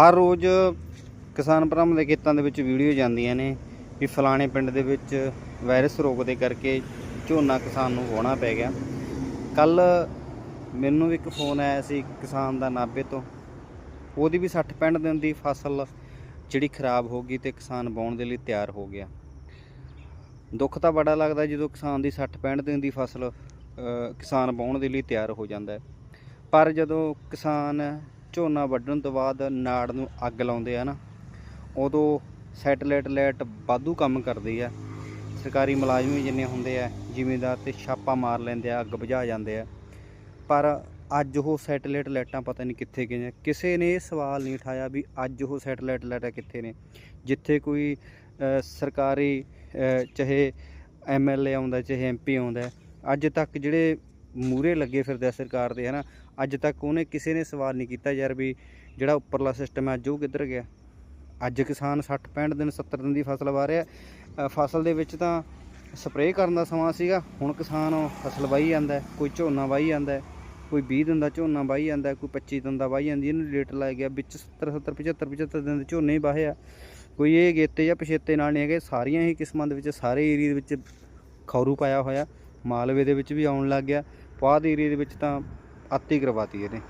ਹਰ ਰੋਜ਼ ਕਿਸਾਨ ਭਰਾਵਾਂ ਦੇ ਖੇਤਾਂ ਦੇ ਵਿੱਚ ਵੀਡੀਓ ਜਾਂਦੀਆਂ ਨੇ ਵੀ ਫਲਾਣੇ ਪਿੰਡ ਦੇ ਵਿੱਚ ਵਾਇਰਸ ਰੋਗ ਦੇ ਕਰਕੇ ਝੋਨਾ ਕਿਸਾਨ ਨੂੰ ਵਾਹੁਣਾ ਪੈ ਗਿਆ। ਕੱਲ ਮੈਨੂੰ ਵੀ ਇੱਕ ਫੋਨ ਆਇਆ ਸੀ ਕਿਸਾਨ ਦਾ ਨਾਭੇ ਤੋਂ। ਉਹਦੀ ਵੀ 60 65 ਦਿਨ ਦੀ ਫਸਲ ਜਿਹੜੀ ਖਰਾਬ ਹੋ ਗਈ ਤੇ ਕਿਸਾਨ ਵਾਹੁਣ ਦੇ ਲਈ ਤਿਆਰ ਹੋ ਗਿਆ। ਦੁੱਖ ਤਾਂ ਬੜਾ ਲੱਗਦਾ ਜਦੋਂ ਕਿਸਾਨ ਦੀ 60 65 ਦਿਨ ਦੀ ਫਸਲ ਕਿਸਾਨ ਵਾਹੁਣ ਦੇ ਲਈ ਤਿਆਰ ਹੋ ਜਾਂਦਾ ਪਰ ਜਦੋਂ ਕਿਸਾਨ ਝੋਨਾ ਵੱਢਣ ਤੋਂ ਬਾਅਦ ਨਾੜ ਨੂੰ ਅੱਗ ਲਾਉਂਦੇ ਆ ਨਾ ਉਦੋਂ ਸੈਟਲਾਈਟ ਲਾਈਟ ਵਾਧੂ ਕੰਮ ਕਰਦੀ ਆ। ਸਰਕਾਰੀ ਮੁਲਾਜ਼ਮ ਵੀ ਜਿੰਨੇ ਹੁੰਦੇ ਆ ਜ਼ਿਮੀਂਦਾਰ ਤੇ ਛਾਪਾ ਮਾਰ ਲੈਂਦੇ ਆ ਅੱਗ ਬੁਝਾ ਜਾਂਦੇ ਆ। ਪਰ ਅੱਜ ਉਹ ਸੈਟਲਾਈਟ ਲਾਈਟਾਂ ਪਤਾ ਨਹੀਂ ਕਿੱਥੇ ਗਈਆਂ। ਕਿਸੇ ਨੇ ਇਹ ਸਵਾਲ ਨਹੀਂ ਉਠਾਇਆ ਵੀ ਅੱਜ ਉਹ ਸੈਟਲਾਈਟ ਲਾਈਟਾਂ ਕਿੱਥੇ ਨੇ। ਜਿੱਥੇ ਕੋਈ ਅ, ਸਰਕਾਰੀ ਅ, ਚਾਹੇ ਐਮਐਲਏ ਆਉਂਦਾ ਚਾਹੇ ਐਮਪੀ ਆਉਂਦਾ ਅੱਜ ਤੱਕ ਜਿਹੜੇ ਮੂਰੇ ਲੱਗੇ ਫਿਰਦੇ ਆ ਸਰਕਾਰ ਦੇ, ਹਨਾ? ਅੱਜ ਤੱਕ ਉਹਨੇ ਕਿਸੇ ਨੇ ਸਵਾਲ ਨਹੀਂ ਕੀਤਾ ਯਾਰ ਵੀ ਜਿਹੜਾ ਉੱਪਰਲਾ ਸਿਸਟਮ ਹੈ, ਅੱਜ ਉਹ ਕਿੱਧਰ ਗਿਆ? ਅੱਜ ਕਿਸਾਨ 60 65 ਦਿਨ 70 ਦਿਨ ਦੀ ਫਸਲ ਵਾ ਰਿਹਾ ਫਸਲ ਦੇ ਵਿੱਚ ਤਾਂ ਸਪਰੇਅ ਕਰਨ ਦਾ ਸਮਾਂ ਸੀਗਾ। ਹੁਣ ਕਿਸਾਨ ਫਸਲ ਵਾਹੀ ਜਾਂਦਾ ਕੋਈ ਝੋਨਾ ਵਾਹੀ ਜਾਂਦਾ ਕੋਈ 20 ਦਿਨ ਦਾ ਝੋਨਾ ਵਾਹੀ ਜਾਂਦਾ ਕੋਈ 25 ਦਿਨ ਦਾ ਵਾਹੀ ਜਾਂਦੀ ਇਹਨੂੰ ਲੇਟ ਲਾਇਆ ਗਿਆ, ਵਿੱਚ 70 70 75 75 ਦਿਨ ਦੇ ਝੋਨੇ ਹੀ ਵਾਹੇ ਆ। ਕੋਈ ਇਹ ਗੇਤੇ ਜਾਂ ਪਛੇਤੇ ਨਾਲ ਨਹੀਂ ਹੈਗੇ। ਸਾਰੀਆਂ ਹੀ ਕਿਸਮਾਂ ਦੇ ਵਿੱਚ, ਸਾਰੇ ਏਰੀਆ ਦੇ ਵਿੱਚ ਖੌਰੂ ਪਾਇਆ ਹੋਇਆ। ਮਾਲਵੇ ਦੇ ਵਿੱਚ ਵੀ ਆਉਣ ਲੱਗ ਗਿਆ। ਪੁਆਧ ਏਰੀਏ ਦੇ ਵਿੱਚ ਤਾਂ ਆਤੀ ਕਰਵਾਤੀ ਇਹਨੇ।